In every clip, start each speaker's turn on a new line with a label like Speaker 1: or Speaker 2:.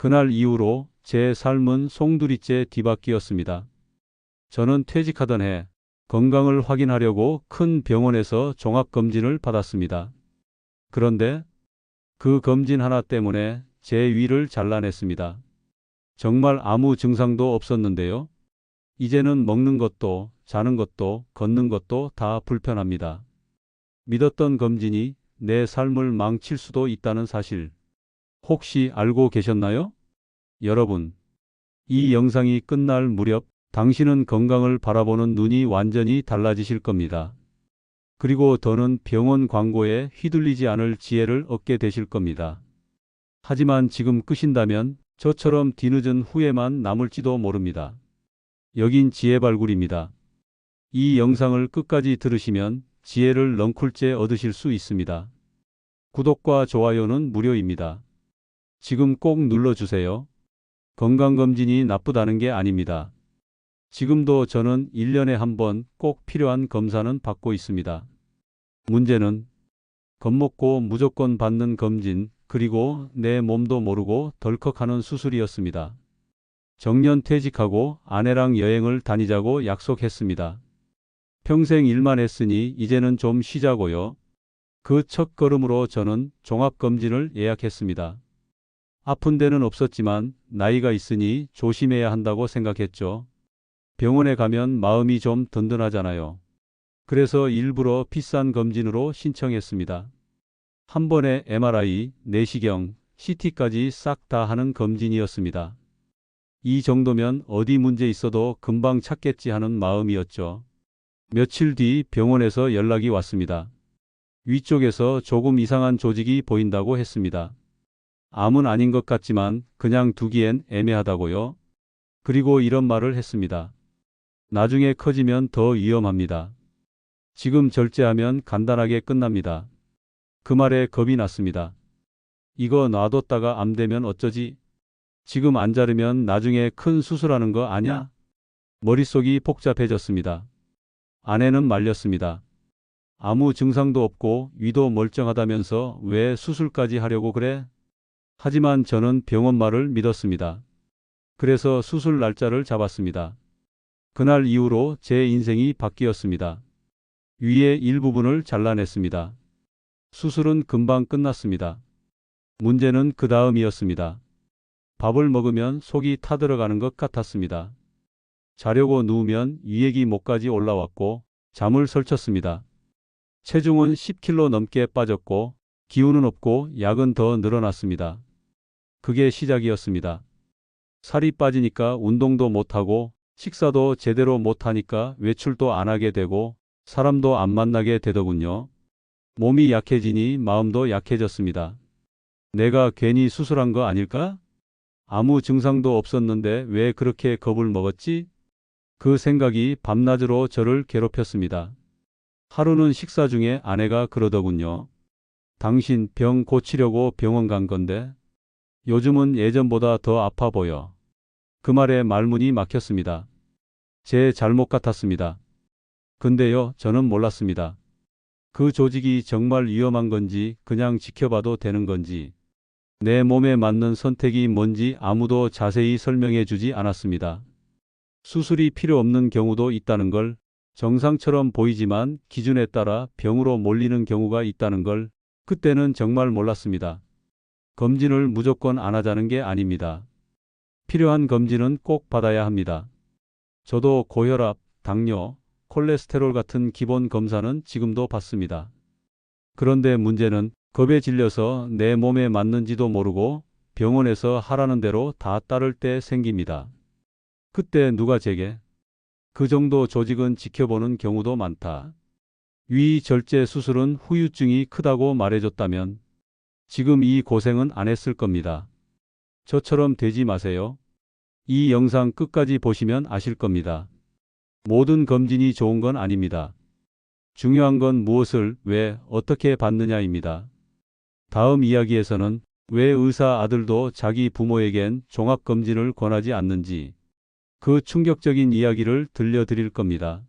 Speaker 1: 그날 이후로 제 삶은 송두리째 뒤바뀌었습니다. 저는 퇴직하던 해 건강을 확인하려고 큰 병원에서 종합검진을 받았습니다. 그런데 그 검진 하나 때문에 제 위를 잘라냈습니다. 정말 아무 증상도 없었는데요. 이제는 먹는 것도 자는 것도 걷는 것도 다 불편합니다. 믿었던 검진이 내 삶을 망칠 수도 있다는 사실 혹시 알고 계셨나요? 여러분, 이 영상이 끝날 무렵 당신은 건강을 바라보는 눈이 완전히 달라지실 겁니다. 그리고 더는 병원 광고에 휘둘리지 않을 지혜를 얻게 되실 겁니다. 하지만 지금 끄신다면 저처럼 뒤늦은 후회만 남을지도 모릅니다. 여긴 지혜 발굴입니다. 이 영상을 끝까지 들으시면 지혜를 넝쿨째 얻으실 수 있습니다. 구독과 좋아요는 무료입니다. 지금 꼭 눌러주세요. 건강검진이 나쁘다는 게 아닙니다. 지금도 저는 1년에 한 번 꼭 필요한 검사는 받고 있습니다. 문제는 겁먹고 무조건 받는 검진, 그리고 내 몸도 모르고 덜컥하는 수술이었습니다. 정년 퇴직하고 아내랑 여행을 다니자고 약속했습니다. 평생 일만 했으니 이제는 좀 쉬자고요. 그 첫 걸음으로 저는 종합검진을 예약했습니다. 아픈 데는 없었지만 나이가 있으니 조심해야 한다고 생각했죠. 병원에 가면 마음이 좀 든든하잖아요. 그래서 일부러 비싼 검진으로 신청했습니다. 한 번에 MRI, 내시경, CT까지 싹 다 하는 검진이었습니다. 이 정도면 어디 문제 있어도 금방 찾겠지 하는 마음이었죠. 며칠 뒤 병원에서 연락이 왔습니다. 위쪽에서 조금 이상한 조직이 보인다고 했습니다. 암은 아닌 것 같지만 그냥 두기엔 애매하다고요. 그리고 이런 말을 했습니다. 나중에 커지면 더 위험합니다. 지금 절제하면 간단하게 끝납니다. 그 말에 겁이 났습니다. 이거 놔뒀다가 암 되면 어쩌지? 지금 안 자르면 나중에 큰 수술하는 거 아냐? 머릿속이 복잡해졌습니다. 아내는 말렸습니다. 아무 증상도 없고 위도 멀쩡하다면서 왜 수술까지 하려고 그래? 하지만 저는 병원 말을 믿었습니다. 그래서 수술 날짜를 잡았습니다. 그날 이후로 제 인생이 바뀌었습니다. 위의 일부분을 잘라냈습니다. 수술은 금방 끝났습니다. 문제는 그 다음이었습니다. 밥을 먹으면 속이 타들어가는 것 같았습니다. 자려고 누우면 위액이 목까지 올라왔고 잠을 설쳤습니다. 체중은 10kg 넘게 빠졌고 기운은 없고 약은 더 늘어났습니다. 그게 시작이었습니다. 살이 빠지니까 운동도 못하고 식사도 제대로 못하니까 외출도 안 하게 되고 사람도 안 만나게 되더군요. 몸이 약해지니 마음도 약해졌습니다. 내가 괜히 수술한 거 아닐까? 아무 증상도 없었는데 왜 그렇게 겁을 먹었지? 그 생각이 밤낮으로 저를 괴롭혔습니다. 하루는 식사 중에 아내가 그러더군요. 당신 병 고치려고 병원 간 건데 요즘은 예전보다 더 아파 보여. 그 말에 말문이 막혔습니다. 제 잘못 같았습니다. 근데요, 저는 몰랐습니다. 그 조직이 정말 위험한 건지 그냥 지켜봐도 되는 건지 내 몸에 맞는 선택이 뭔지 아무도 자세히 설명해 주지 않았습니다. 수술이 필요 없는 경우도 있다는 걸 정상처럼 보이지만 기준에 따라 병으로 몰리는 경우가 있다는 걸 그때는 정말 몰랐습니다. 검진을 무조건 안 하자는 게 아닙니다. 필요한 검진은 꼭 받아야 합니다. 저도 고혈압, 당뇨, 콜레스테롤 같은 기본 검사는 지금도 받습니다. 그런데 문제는 겁에 질려서 내 몸에 맞는지도 모르고 병원에서 하라는 대로 다 따를 때 생깁니다. 그때 누가 제게 그 정도 조직은 지켜보는 경우도 많다. 위 절제 수술은 후유증이 크다고 말해줬다면 지금 이 고생은 안 했을 겁니다. 저처럼 되지 마세요. 이 영상 끝까지 보시면 아실 겁니다. 모든 검진이 좋은 건 아닙니다. 중요한 건 무엇을 왜 어떻게 받느냐입니다. 다음 이야기에서는 왜 의사 아들도 자기 부모에겐 종합검진을 권하지 않는지 그 충격적인 이야기를 들려드릴 겁니다.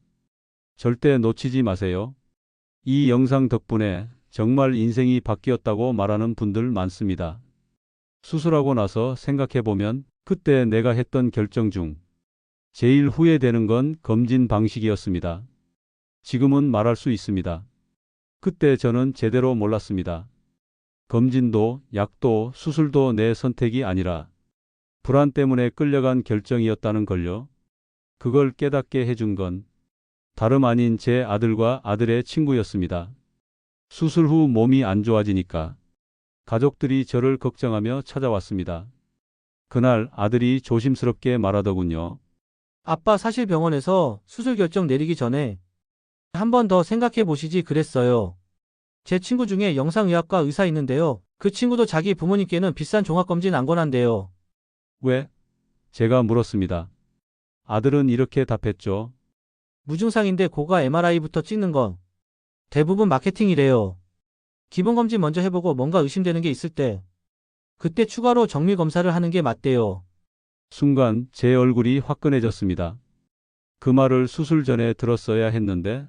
Speaker 1: 절대 놓치지 마세요. 이 영상 덕분에 정말 인생이 바뀌었다고 말하는 분들 많습니다. 수술하고 나서 생각해 보면 그때 내가 했던 결정 중 제일 후회되는 건 검진 방식이었습니다. 지금은 말할 수 있습니다. 그때 저는 제대로 몰랐습니다. 검진도 약도 수술도 내 선택이 아니라 불안 때문에 끌려간 결정이었다는 걸요. 그걸 깨닫게 해준 건 다름 아닌 제 아들과 아들의 친구였습니다. 수술 후 몸이 안 좋아지니까 가족들이 저를 걱정하며 찾아왔습니다. 그날 아들이 조심스럽게 말하더군요.
Speaker 2: 아빠 사실 병원에서 수술 결정 내리기 전에 한 번 더 생각해 보시지 그랬어요. 제 친구 중에 영상의학과 의사 있는데요. 그 친구도 자기 부모님께는 비싼 종합검진 안 권한대요.
Speaker 1: 왜? 제가 물었습니다. 아들은 이렇게 답했죠.
Speaker 2: 무증상인데 고가 MRI부터 찍는 건 대부분 마케팅이래요. 기본검진 먼저 해보고 뭔가 의심되는 게 있을 때 그때 추가로 정밀 검사를 하는 게 맞대요.
Speaker 1: 순간 제 얼굴이 화끈해졌습니다. 그 말을 수술 전에 들었어야 했는데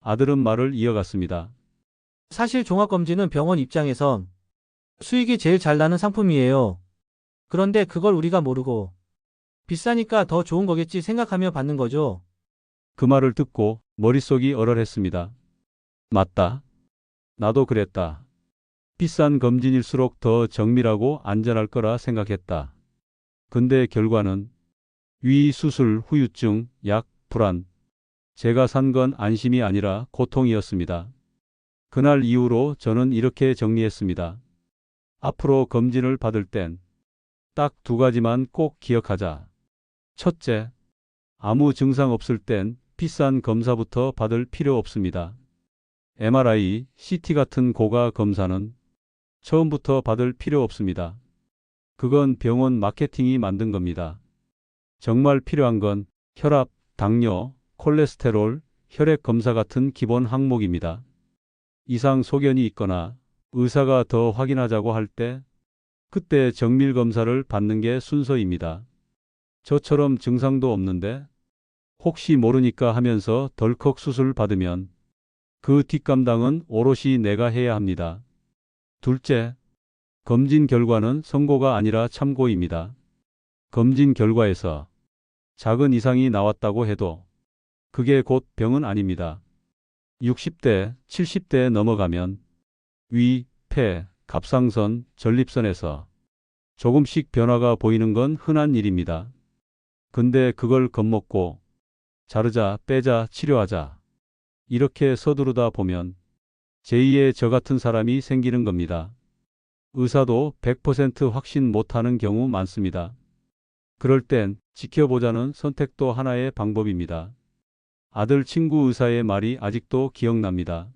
Speaker 1: 아들은 말을 이어갔습니다.
Speaker 2: 사실 종합검진은 병원 입장에선 수익이 제일 잘 나는 상품이에요. 그런데 그걸 우리가 모르고 비싸니까 더 좋은 거겠지 생각하며 받는 거죠.
Speaker 1: 그 말을 듣고 머릿속이 얼얼했습니다. 맞다. 나도 그랬다. 비싼 검진일수록 더 정밀하고 안전할 거라 생각했다. 근데 결과는 위 수술, 후유증, 약, 불안. 제가 산 건 안심이 아니라 고통이었습니다. 그날 이후로 저는 이렇게 정리했습니다. 앞으로 검진을 받을 땐 딱 두 가지만 꼭 기억하자. 첫째, 아무 증상 없을 땐 비싼 검사부터 받을 필요 없습니다. MRI, CT 같은 고가 검사는 처음부터 받을 필요 없습니다. 그건 병원 마케팅이 만든 겁니다. 정말 필요한 건 혈압, 당뇨, 콜레스테롤, 혈액 검사 같은 기본 항목입니다. 이상 소견이 있거나 의사가 더 확인하자고 할 때 그때 정밀 검사를 받는 게 순서입니다. 저처럼 증상도 없는데 혹시 모르니까 하면서 덜컥 수술 받으면 그 뒷감당은 오롯이 내가 해야 합니다. 둘째, 검진 결과는 선고가 아니라 참고입니다. 검진 결과에서 작은 이상이 나왔다고 해도 그게 곧 병은 아닙니다. 60대, 70대 넘어가면 위, 폐, 갑상선, 전립선에서 조금씩 변화가 보이는 건 흔한 일입니다. 근데 그걸 겁먹고 자르자, 빼자, 치료하자. 이렇게 서두르다 보면 제2의 저 같은 사람이 생기는 겁니다. 의사도 100% 확신 못하는 경우 많습니다. 그럴 땐 지켜보자는 선택도 하나의 방법입니다. 아들 친구 의사의 말이 아직도 기억납니다.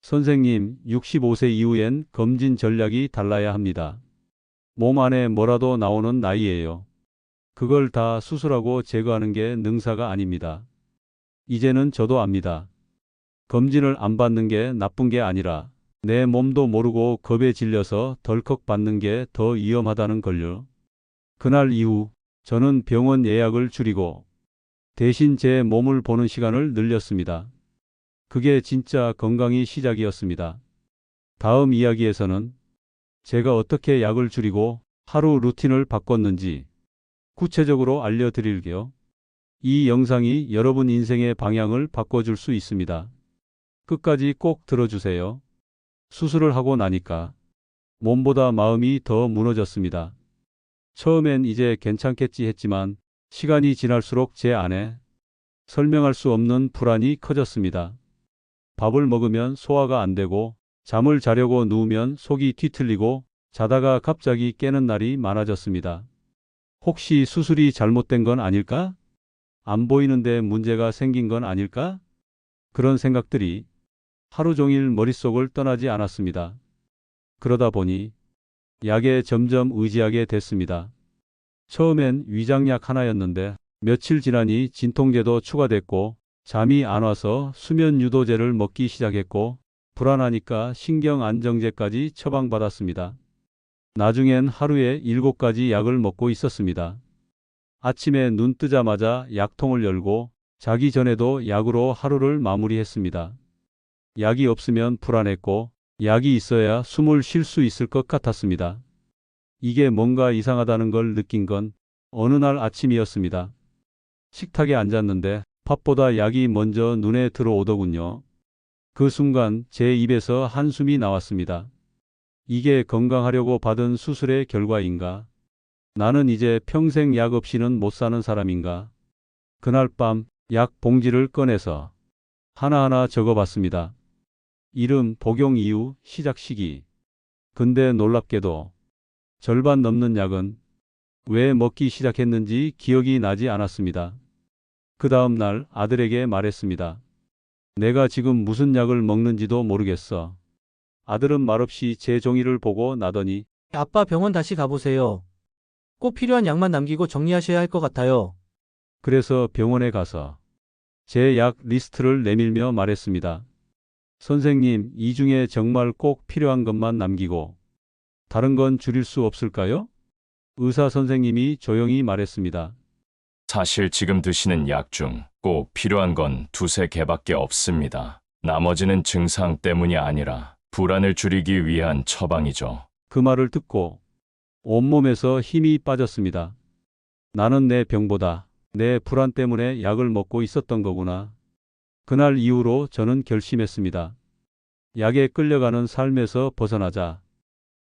Speaker 1: 선생님, 65세 이후엔 검진 전략이 달라야 합니다. 몸 안에 뭐라도 나오는 나이예요. 그걸 다 수술하고 제거하는 게 능사가 아닙니다. 이제는 저도 압니다. 검진을 안 받는 게 나쁜 게 아니라 내 몸도 모르고 겁에 질려서 덜컥 받는 게 더 위험하다는 걸요. 그날 이후 저는 병원 예약을 줄이고 대신 제 몸을 보는 시간을 늘렸습니다. 그게 진짜 건강이 시작이었습니다. 다음 이야기에서는 제가 어떻게 약을 줄이고 하루 루틴을 바꿨는지 구체적으로 알려드릴게요. 이 영상이 여러분 인생의 방향을 바꿔줄 수 있습니다. 끝까지 꼭 들어주세요. 수술을 하고 나니까 몸보다 마음이 더 무너졌습니다. 처음엔 이제 괜찮겠지 했지만 시간이 지날수록 제 안에 설명할 수 없는 불안이 커졌습니다. 밥을 먹으면 소화가 안 되고 잠을 자려고 누우면 속이 뒤틀리고 자다가 갑자기 깨는 날이 많아졌습니다. 혹시 수술이 잘못된 건 아닐까? 안 보이는데 문제가 생긴 건 아닐까? 그런 생각들이 하루 종일 머릿속을 떠나지 않았습니다. 그러다 보니 약에 점점 의지하게 됐습니다. 처음엔 위장약 하나였는데 며칠 지나니 진통제도 추가됐고 잠이 안 와서 수면 유도제를 먹기 시작했고 불안하니까 신경 안정제까지 처방받았습니다. 나중엔 하루에 7가지 약을 먹고 있었습니다. 아침에 눈 뜨자마자 약통을 열고 자기 전에도 약으로 하루를 마무리했습니다. 약이 없으면 불안했고 약이 있어야 숨을 쉴 수 있을 것 같았습니다. 이게 뭔가 이상하다는 걸 느낀 건 어느 날 아침이었습니다. 식탁에 앉았는데 밥보다 약이 먼저 눈에 들어오더군요. 그 순간 제 입에서 한숨이 나왔습니다. 이게 건강하려고 받은 수술의 결과인가? 나는 이제 평생 약 없이는 못 사는 사람인가? 그날 밤 약 봉지를 꺼내서 하나하나 적어봤습니다. 이름, 복용 이유, 시작 시기. 근데 놀랍게도 절반 넘는 약은 왜 먹기 시작했는지 기억이 나지 않았습니다. 그 다음 날 아들에게 말했습니다. 내가 지금 무슨 약을 먹는지도 모르겠어. 아들은 말없이 제 종이를 보고 나더니
Speaker 2: 아빠 병원 다시 가보세요. 꼭 필요한 약만 남기고 정리하셔야 할 것 같아요.
Speaker 1: 그래서 병원에 가서 제 약 리스트를 내밀며 말했습니다. 선생님, 이 중에 정말 꼭 필요한 것만 남기고 다른 건 줄일 수 없을까요? 의사 선생님이 조용히 말했습니다.
Speaker 3: 사실 지금 드시는 약 중 꼭 필요한 건 두세 개밖에 없습니다. 나머지는 증상 때문이 아니라 불안을 줄이기 위한 처방이죠.
Speaker 1: 그 말을 듣고 온몸에서 힘이 빠졌습니다. 나는 내 병보다 내 불안 때문에 약을 먹고 있었던 거구나. 그날 이후로 저는 결심했습니다. 약에 끌려가는 삶에서 벗어나자.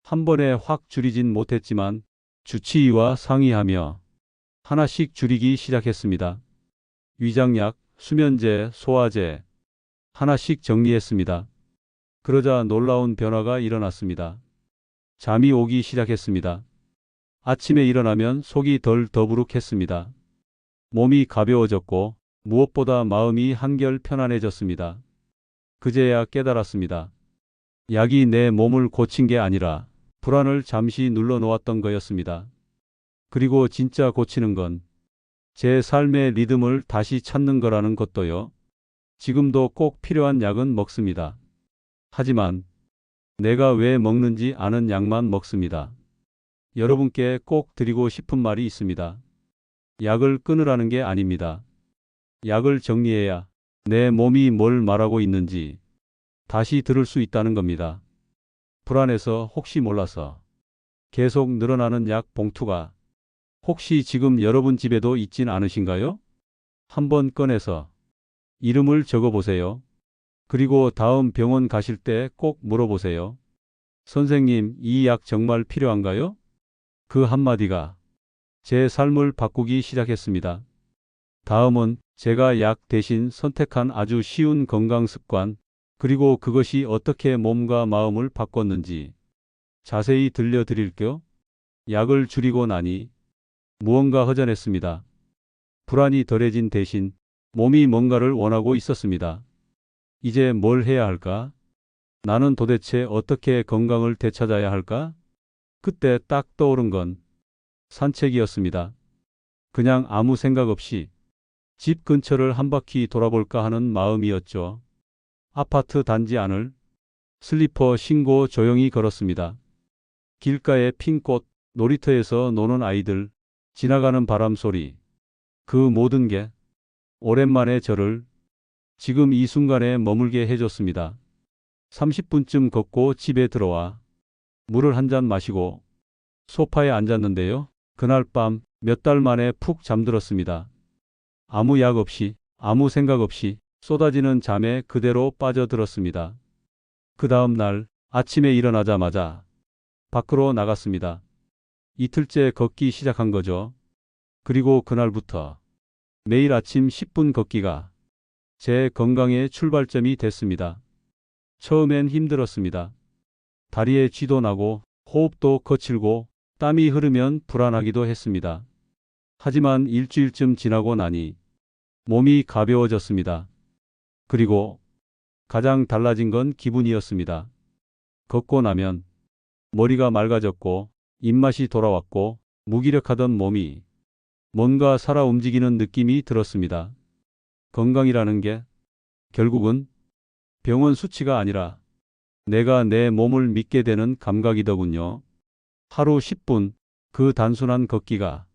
Speaker 1: 한 번에 확 줄이진 못했지만 주치의와 상의하며 하나씩 줄이기 시작했습니다. 위장약, 수면제, 소화제 하나씩 정리했습니다. 그러자 놀라운 변화가 일어났습니다. 잠이 오기 시작했습니다. 아침에 일어나면 속이 덜 더부룩했습니다. 몸이 가벼워졌고 무엇보다 마음이 한결 편안해졌습니다. 그제야 깨달았습니다. 약이 내 몸을 고친 게 아니라 불안을 잠시 눌러놓았던 거였습니다. 그리고 진짜 고치는 건 제 삶의 리듬을 다시 찾는 거라는 것도요. 지금도 꼭 필요한 약은 먹습니다. 하지만 내가 왜 먹는지 아는 약만 먹습니다. 여러분께 꼭 드리고 싶은 말이 있습니다. 약을 끊으라는 게 아닙니다. 약을 정리해야 내 몸이 뭘 말하고 있는지 다시 들을 수 있다는 겁니다. 불안해서 혹시 몰라서 계속 늘어나는 약 봉투가 혹시 지금 여러분 집에도 있진 않으신가요? 한번 꺼내서 이름을 적어 보세요. 그리고 다음 병원 가실 때 꼭 물어보세요. 선생님, 이 약 정말 필요한가요? 그 한마디가 제 삶을 바꾸기 시작했습니다. 다음은 제가 약 대신 선택한 아주 쉬운 건강 습관, 그리고 그것이 어떻게 몸과 마음을 바꿨는지 자세히 들려드릴게요. 약을 줄이고 나니 무언가 허전했습니다. 불안이 덜해진 대신 몸이 뭔가를 원하고 있었습니다. 이제 뭘 해야 할까? 나는 도대체 어떻게 건강을 되찾아야 할까? 그때 딱 떠오른 건 산책이었습니다. 그냥 아무 생각 없이 집 근처를 한 바퀴 돌아볼까 하는 마음이었죠. 아파트 단지 안을 슬리퍼 신고 조용히 걸었습니다. 길가의 핀 꽃, 놀이터에서 노는 아이들, 지나가는 바람 소리. 그 모든 게 오랜만에 저를 지금 이 순간에 머물게 해줬습니다. 30분쯤 걷고 집에 들어와 물을 한 잔 마시고 소파에 앉았는데요. 그날 밤 몇 달 만에 푹 잠들었습니다. 아무 약 없이, 아무 생각 없이 쏟아지는 잠에 그대로 빠져들었습니다. 그 다음 날 아침에 일어나자마자 밖으로 나갔습니다. 이틀째 걷기 시작한 거죠. 그리고 그날부터 매일 아침 10분 걷기가 제 건강의 출발점이 됐습니다. 처음엔 힘들었습니다. 다리에 쥐도 나고 호흡도 거칠고 땀이 흐르면 불안하기도 했습니다. 하지만 일주일쯤 지나고 나니 몸이 가벼워졌습니다. 그리고 가장 달라진 건 기분이었습니다. 걷고 나면 머리가 맑아졌고 입맛이 돌아왔고 무기력하던 몸이 뭔가 살아 움직이는 느낌이 들었습니다. 건강이라는 게 결국은 병원 수치가 아니라 내가 내 몸을 믿게 되는 감각이더군요. 하루 10분 그 단순한 걷기가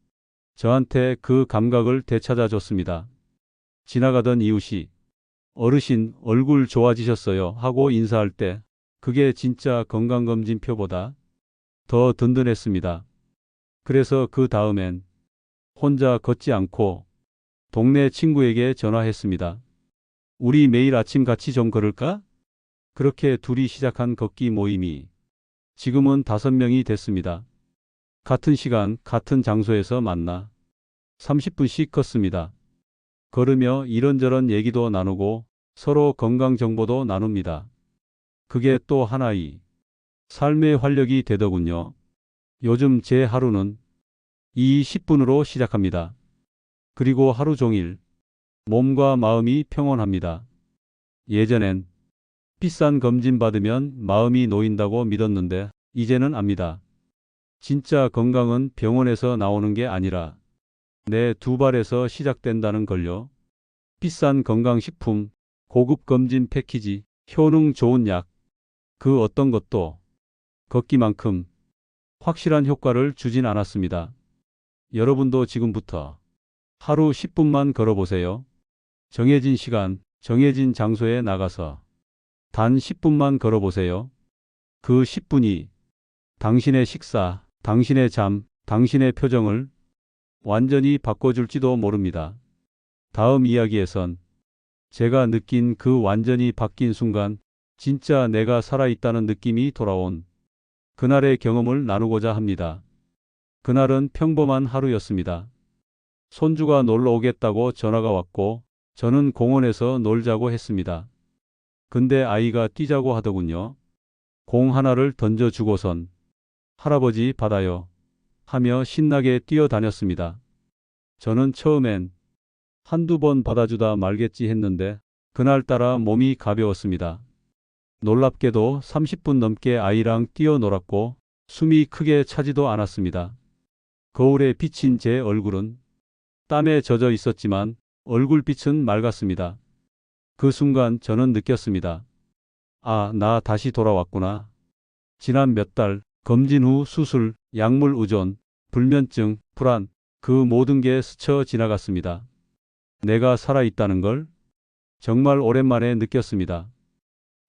Speaker 1: 저한테 그 감각을 되찾아 줬습니다. 지나가던 이웃이 어르신 얼굴 좋아지셨어요 하고 인사할 때 그게 진짜 건강검진표보다 더 든든했습니다. 그래서 그 다음엔 혼자 걷지 않고 동네 친구에게 전화했습니다. 우리 매일 아침 같이 좀 걸을까? 그렇게 둘이 시작한 걷기 모임이 지금은 다섯 명이 됐습니다. 같은 시간, 같은 장소에서 만나 30분씩 걷습니다. 걸으며 이런저런 얘기도 나누고 서로 건강 정보도 나눕니다. 그게 또 하나의 삶의 활력이 되더군요. 요즘 제 하루는 이 10분으로 시작합니다. 그리고 하루 종일 몸과 마음이 평온합니다. 예전엔 비싼 검진 받으면 마음이 놓인다고 믿었는데 이제는 압니다. 진짜 건강은 병원에서 나오는 게 아니라 내 두 발에서 시작된다는 걸요. 비싼 건강식품, 고급 검진 패키지, 효능 좋은 약, 그 어떤 것도 걷기만큼 확실한 효과를 주진 않았습니다. 여러분도 지금부터 하루 10분만 걸어보세요. 정해진 시간, 정해진 장소에 나가서 단 10분만 걸어보세요. 그 10분이 당신의 식사, 당신의 잠, 당신의 표정을 완전히 바꿔줄지도 모릅니다. 다음 이야기에선 제가 느낀 그 완전히 바뀐 순간, 진짜 내가 살아있다는 느낌이 돌아온 그날의 경험을 나누고자 합니다. 그날은 평범한 하루였습니다. 손주가 놀러 오겠다고 전화가 왔고, 저는 공원에서 놀자고 했습니다. 근데 아이가 뛰자고 하더군요. 공 하나를 던져주고선 할아버지 받아요 하며 신나게 뛰어다녔습니다. 저는 처음엔 한두 번 받아주다 말겠지 했는데 그날따라 몸이 가벼웠습니다. 놀랍게도 30분 넘게 아이랑 뛰어놀았고 숨이 크게 차지도 않았습니다. 거울에 비친 제 얼굴은 땀에 젖어 있었지만 얼굴빛은 맑았습니다. 그 순간 저는 느꼈습니다. 아, 나 다시 돌아왔구나. 지난 몇 달 검진 후 수술, 약물 의존, 불면증, 불안, 그 모든 게 스쳐 지나갔습니다. 내가 살아있다는 걸 정말 오랜만에 느꼈습니다.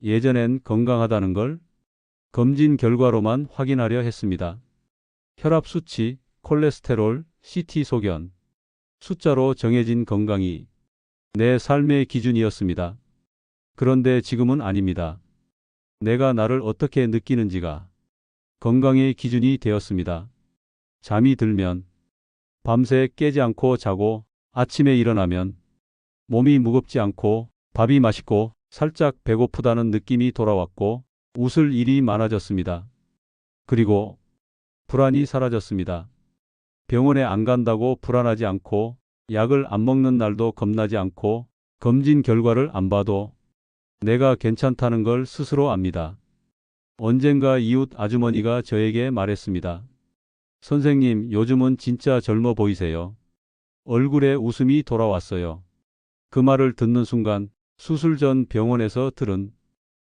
Speaker 1: 예전엔 건강하다는 걸 검진 결과로만 확인하려 했습니다. 혈압 수치, 콜레스테롤, CT 소견, 숫자로 정해진 건강이 내 삶의 기준이었습니다. 그런데 지금은 아닙니다. 내가 나를 어떻게 느끼는지가 건강의 기준이 되었습니다. 잠이 들면 밤새 깨지 않고 자고 아침에 일어나면 몸이 무겁지 않고 밥이 맛있고 살짝 배고프다는 느낌이 돌아왔고 웃을 일이 많아졌습니다. 그리고 불안이 사라졌습니다. 병원에 안 간다고 불안하지 않고 약을 안 먹는 날도 겁나지 않고 검진 결과를 안 봐도 내가 괜찮다는 걸 스스로 압니다. 언젠가 이웃 아주머니가 저에게 말했습니다. 선생님, 요즘은 진짜 젊어 보이세요. 얼굴에 웃음이 돌아왔어요. 그 말을 듣는 순간 수술 전 병원에서 들은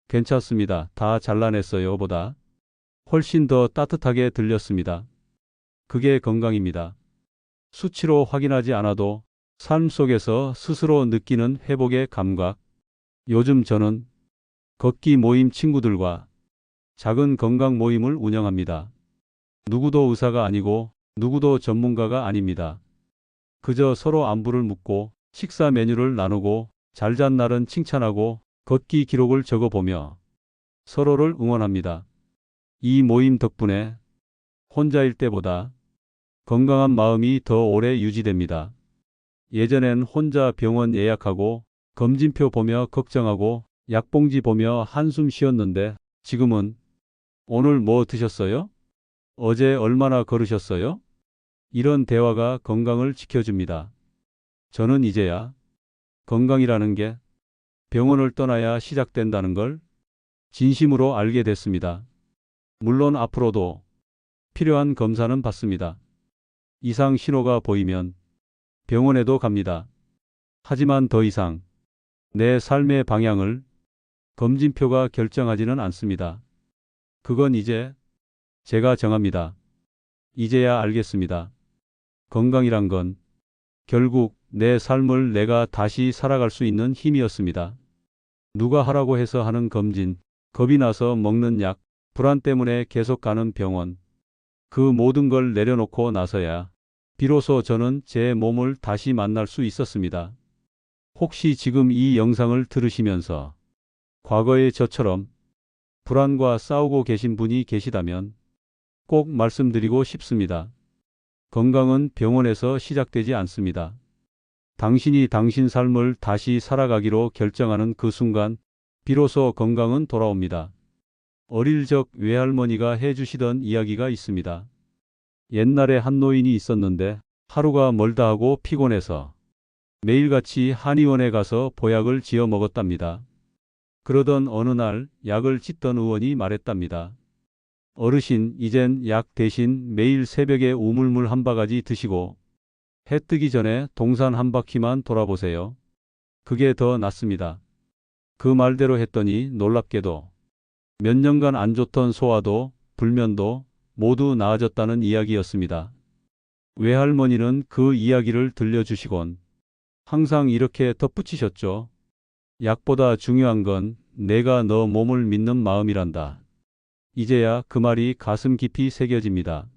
Speaker 1: 괜찮습니다. 다 잘라냈어요. 보다 훨씬 더 따뜻하게 들렸습니다. 그게 건강입니다. 수치로 확인하지 않아도 삶 속에서 스스로 느끼는 회복의 감각. 요즘 저는 걷기 모임 친구들과 작은 건강 모임을 운영합니다. 누구도 의사가 아니고 누구도 전문가가 아닙니다. 그저 서로 안부를 묻고 식사 메뉴를 나누고 잘 잔 날은 칭찬하고 걷기 기록을 적어보며 서로를 응원합니다. 이 모임 덕분에 혼자일 때보다 건강한 마음이 더 오래 유지됩니다. 예전엔 혼자 병원 예약하고 검진표 보며 걱정하고 약봉지 보며 한숨 쉬었는데 지금은 오늘 뭐 드셨어요? 어제 얼마나 걸으셨어요? 이런 대화가 건강을 지켜줍니다. 저는 이제야 건강이라는 게 병원을 떠나야 시작된다는 걸 진심으로 알게 됐습니다. 물론 앞으로도 필요한 검사는 받습니다. 이상 신호가 보이면 병원에도 갑니다. 하지만 더 이상 내 삶의 방향을 검진표가 결정하지는 않습니다. 그건 이제 제가 정합니다. 이제야 알겠습니다. 건강이란 건 결국 내 삶을 내가 다시 살아갈 수 있는 힘이었습니다. 누가 하라고 해서 하는 검진, 겁이 나서 먹는 약, 불안 때문에 계속 가는 병원. 그 모든 걸 내려놓고 나서야 비로소 저는 제 몸을 다시 만날 수 있었습니다. 혹시 지금 이 영상을 들으시면서 과거의 저처럼 불안과 싸우고 계신 분이 계시다면 꼭 말씀드리고 싶습니다. 건강은 병원에서 시작되지 않습니다. 당신이 당신 삶을 다시 살아가기로 결정하는 그 순간 비로소 건강은 돌아옵니다. 어릴 적 외할머니가 해주시던 이야기가 있습니다. 옛날에 한 노인이 있었는데 하루가 멀다 하고 피곤해서 매일같이 한의원에 가서 보약을 지어 먹었답니다. 그러던 어느 날 약을 찢던 의원이 말했답니다. 어르신, 이젠 약 대신 매일 새벽에 우물물 한 바가지 드시고 해 뜨기 전에 동산 한 바퀴만 돌아보세요. 그게 더 낫습니다. 그 말대로 했더니 놀랍게도 몇 년간 안 좋던 소화도 불면도 모두 나아졌다는 이야기였습니다. 외할머니는 그 이야기를 들려주시곤 항상 이렇게 덧붙이셨죠. 약보다 중요한 건 내가 너 몸을 믿는 마음이란다. 이제야 그 말이 가슴 깊이 새겨집니다.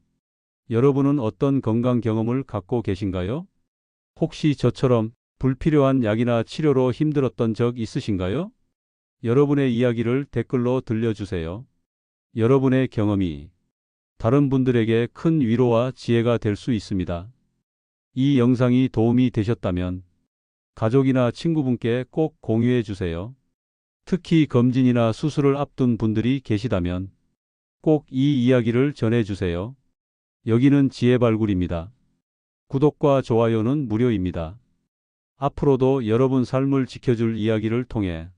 Speaker 1: 여러분은 어떤 건강 경험을 갖고 계신가요? 혹시 저처럼 불필요한 약이나 치료로 힘들었던 적 있으신가요? 여러분의 이야기를 댓글로 들려주세요. 여러분의 경험이 다른 분들에게 큰 위로와 지혜가 될 수 있습니다. 이 영상이 도움이 되셨다면 가족이나 친구분께 꼭 공유해 주세요. 특히 검진이나 수술을 앞둔 분들이 계시다면 꼭 이 이야기를 전해 주세요. 여기는 지혜 발굴입니다. 구독과 좋아요는 무료입니다. 앞으로도 여러분 삶을 지켜줄 이야기를 통해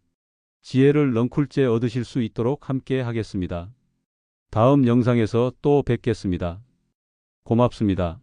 Speaker 1: 지혜를 넝쿨째 얻으실 수 있도록 함께 하겠습니다. 다음 영상에서 또 뵙겠습니다. 고맙습니다.